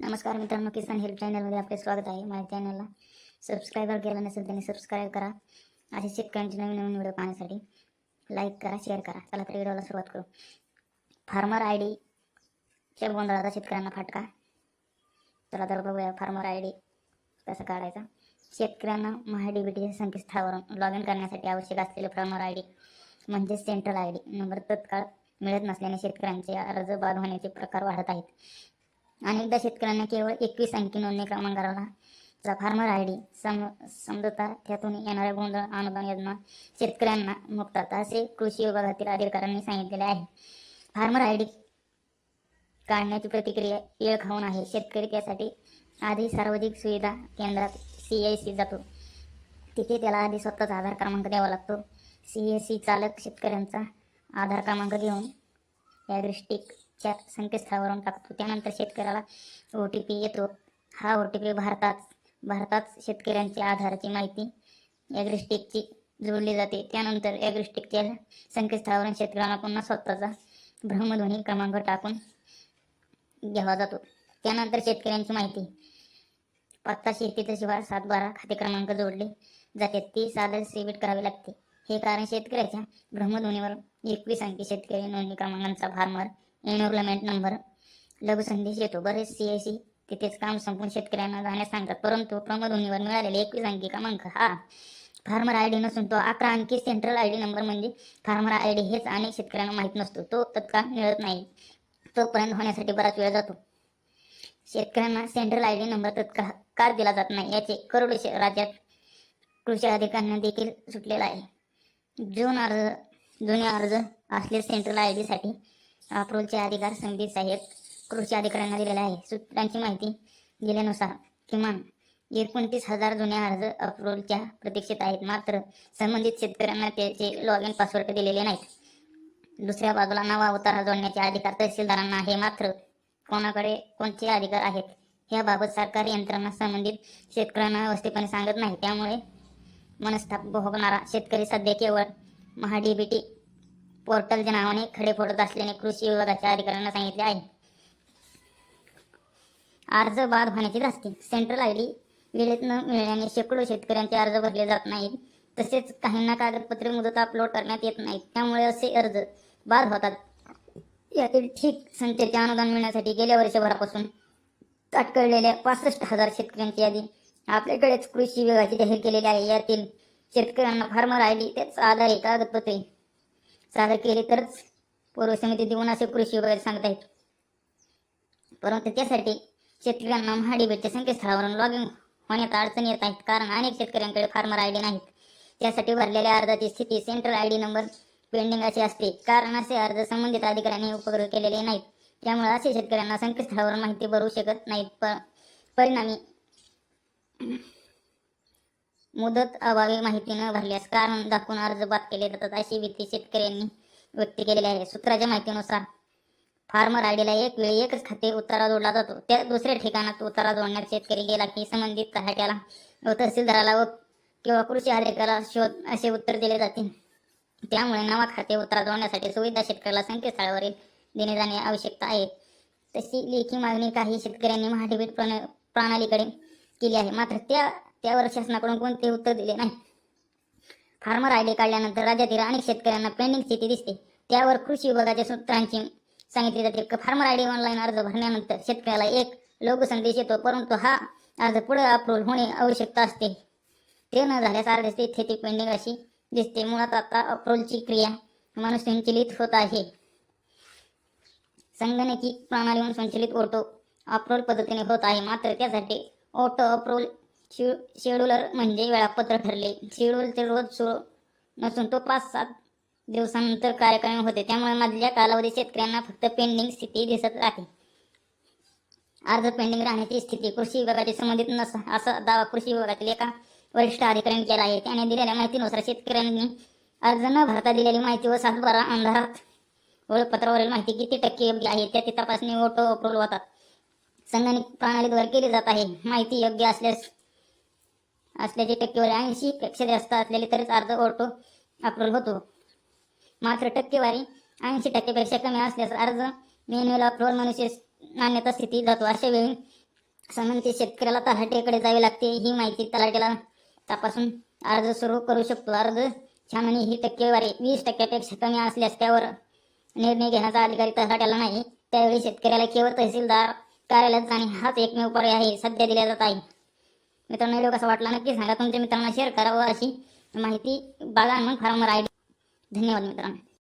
नमस्कार मित्रांनो किसान हेल्प चॅनलमध्ये आपले स्वागत आहे. माझ्या चॅनलला सबस्क्राईबर केलं नसेल त्यांनी सबस्क्राईब करा. असे शेतकऱ्यांचे नवीन नवीन व्हिडिओ पाहण्यासाठी लाईक करा शेअर करा. चला तर व्हिडिओला सुरुवात करू. फार्मर आय डीच्या गोंधळाचा शेतकऱ्यांना फाटका. चला तर बघूया फार्मर आय डी कसा काढायचा. शेतकऱ्यांना महा डी बी संकेतस्थळावरून लॉग इन करण्यासाठी आवश्यक असलेले फार्मर आय डी म्हणजे सेंट्रल आय डी नंबर तत्काळ मिळत नसल्याने शेतकऱ्यांचे अर्ज बाद होण्याचे प्रकार वाढत आहेत. अनेकदा शेतकऱ्यांना केवळ एकवीस अंकी नोंदणी क्रमांकाला चा फार्मर आय डी सम समजता त्यातून येणाऱ्या गोंधळ अनुदान योजना शेतकऱ्यांना मुक्तात असे कृषी विभागातील अधिकाऱ्यांनी सांगितलेले आहे. फार्मर आय डी काढण्याची प्रतिक्रिया येळ खाऊन आहे. शेतकरी त्यासाठी आधी सार्वजनिक सुविधा केंद्रात सी आय सी जातो. तिथे त्याला आधी स्वतःचा आधार क्रमांक द्यावा लागतो. सी एस सी चालक शेतकऱ्यांचा आधार क्रमांक घेऊन या च्या संकेतस्थळावरून टाकतो. त्यानंतर शेतकऱ्याला ओ टी पी येतो. हा ओ टी पी भारतात भारतात शेतकऱ्यांची आधाराची माहिती ॲग्रिस्टिकची जोडली जाते. त्यानंतर ॲग्रिस्टिकच्या संकेतस्थळावरून शेतकऱ्यांना पुन्हा स्वतःचा भ्रमध्वनी क्रमांक टाकून घ्यावा जातो. त्यानंतर शेतकऱ्यांची माहिती. पत्ता शेतीचा शिवाय सात बारा खाते क्रमांक जोडले जाते ती सादर सेविट करावी लागते. हे कारण शेतकऱ्याच्या भ्रमध्वनीवर एकवीस अंकी शेतकरी नोंदणी क्रमांकांचा फार्मर एनरोलमेंट नंबर लघुसंदेश येतो. बरेच सी आय सी तिथेच काम संपून शेतकऱ्यांना जाण्यास सांगतात. परंतु भ्रमध्वनीवर मिळालेले एकवीस अंकी क्रमांक हा. फार्मर आय डी नसून तो अकरा अंकी सेंट्रल आय डी नंबर म्हणजे फार्मर आय डी हेच अनेक शेतकऱ्यांना माहीत नसतो. तो तत्काळ मिळत नाही. तोपर्यंत होण्यासाठी बराच वेळ जातो. शेतकऱ्यांना सेंट्रल आय डी नंबर तत्काळ का दिला जात नाही. याचे करोडो राज्यात कृषी अधिकाऱ्यांना देखील सुटलेला आहे. जून अर्ज जुने अर्ज असलेले सेंट्रल आय डीसाठी अप्रूवलचे अधिकार संदीप साहेब कृषी अधिकाऱ्यांना दिलेला आहे सूत्रांची माहिती दिल्यानुसार किमान एकोणतीस हजार जुने अर्ज अप्रूवलच्या प्रतीक्षेत आहेत. मात्र संबंधित शेतकऱ्यांना त्याचे लॉग इन पासवर्ड दिलेले नाहीत. दुसऱ्या बाजूला नवा उतारा जोडण्याचे अधिकार तहसीलदारांना आहे. मात्र कोणाकडे कोणते अधिकार आहेत? याबाबत सरकारी यंत्रणा संबंधित शेतकऱ्यांना व्यवस्थितपणे सांगत नाही. त्यामुळे मनस्ताप भोगणारा शेतकरी सध्या केवळ महाडीबीटी पोर्टलच्या नावाने खडे फोडत असल्याने कृषी विभागाच्या अधिकाऱ्यांना सांगितले आहे. अर्ज बाद होण्याची धास्ती. सेंट्रल आय डी वेळेत न मिळाल्याने शेकडो शेतकऱ्यांचे अर्ज भरले जात नाहीत. तसेच काहींना कागदपत्रे मुदत अपलोड करण्यात येत नाहीत. त्यामुळे असे अर्ज बाद होतात. यातील ठीक संख्येचे अनुदान मिळण्यासाठी गेल्या वर्षभरापासून ताटकळलेल्या पासष्ट हजार शेतकऱ्यांची यादी आपल्याकडेच कृषी विभागाची जाहीर केलेली आहे. यातील शेतकऱ्यांना फार्मर आय डी त्याच आधारे कागदपत्रे सादर केली तरच पूर्व समिती देऊन असे कृषी विभाग सांगत आहेत परंतु त्यासाठी शेतकऱ्यांना महाडीबीच्या संकेतस्थळावरून लॉग इन होण्यात अडचणी येत आहेत. कारण अनेक शेतकऱ्यांकडे फार्मर आय डी नाहीत. त्यासाठी भरलेल्या अर्जाची स्थिती central I D number pending अशी असते. कारण असे अर्ज संबंधित अधिकाऱ्यांनी उपग्रह केलेले नाहीत. त्यामुळे असे शेतकऱ्यांना संकेतस्थळावर माहिती भरू शकत नाहीत. प परिणामी मुदत अभावी माहिती न भरल्यास कारण दाखवून अर्ज बाद केले जातात अशी भीती शेतकऱ्यांनी व्यक्त केलेली आहे. सूत्राच्या माहितीनुसार फार्मर आयडीला एक वेळी एकच खाते उतारा जोडला जातो. त्या दुसऱ्या ठिकाणात उतारा जोडण्यात शेतकरी गेला की संबंधित तहाट्याला व तहसीलदाराला व किंवा कृषी अधिकाऱ्याला शोध असे उत्तर दिले जाते. त्यामुळे नवा खाते उतारा जोडण्यासाठी सुविधा शेतकऱ्याला संकेतस्थळावरील देणे जाणे आवश्यकता आहे. तशी लेखी मागणी काही शेतकऱ्यांनी महाडीबीट प्रण प्रणालीकडे केली आहे. मात्र त्या त्यावर शासनाकडून कोणते उत्तर दिले नाही. फार्मर आय डी काढल्यानंतर राज्यातील अनेक शेतकऱ्यांना पेंडिंग स्थिती दिसते. त्यावर कृषी विभागाच्या सूत्रांची सांगितले जाते फार्मर आय डी ऑनलाईन अर्ज भरल्यानंतर शेतकऱ्याला एक लघु संदेश येतो परंतु हा अर्ज पुढे अप्रूव्ह होणे आवश्यकता असते. ते न झाल्यास अर्ज स्थिती पेंडिंग अशी दिसते. मुळात आता अप्रूव्हलची क्रिया माणूस संचलित होत आहे. संगणकी प्रणालीहून संचलित ऑटो अप्रूव्हल पद्धतीने होत आहे. मात्र त्यासाठी ऑटो अप्रूव्हल शे शेड्युलर म्हणजे वेळापत्र ठरले. शेड्यूलचे रोज सुरू नसून तो पाच सात दिवसानंतर कार्यक्रम होते. त्यामुळे मधल्या कालावधीत शेतकऱ्यांना फक्त पेंडिंग स्थिती दिसत राहते. अर्ज पेंडिंग राहण्याची स्थिती कृषी विभागाची संबंधित नस असा दावा कृषी विभागातील एका वरिष्ठ अधिकाऱ्यांनी केला आहे. त्याने दिलेल्या माहितीनुसार शेतकऱ्यांनी अर्ज न भरता दिलेली माहिती व सातबारा अंधारात ओळखपत्रावरील माहिती किती टक्के योग्य आहे त्याची तपासणी ऑटो अप्रूव्हल होतात. संगणक प्रणालीद्वारे केली जात आहे. माहिती योग्य असल्यास असल्याची टक्केवारी ऐंशी पेक्षा जास्त असलेली तरीच अर्ज ऑटो अप्रूव्हल होतो. मात्र टक्केवारी ऐंशी टक्केपेक्षा कमी असल्यास अर्ज मेन्युअल अप्रूव्हल मनुष्य मान्यता स्थिती जातो अशा वेळी संबंधित शेतकऱ्याला तलाठीकडे जावे लागते. ही माहिती तलाठ्याला तपासून अर्ज सुरू करू शकतो. अर्ज छाननी ही टक्केवारी वीस टक्क्यापेक्षा कमी असल्यास त्यावर निर्णय घेण्याचा अधिकारी तलाठ्याला नाही. त्यावेळी शेतकऱ्याला केवळ तहसीलदार कार्यालयात जाणे हाच एकमेव पर्याय आहे. सध्या दिला जात आहे. मित्रांनो व्हिडिओ कसा वाटला नक्की सांगा. तुमच्या मित्रांना शेअर करा व अशी माहिती बघा मग फार्मर आहे धन्यवाद मित्रांनो.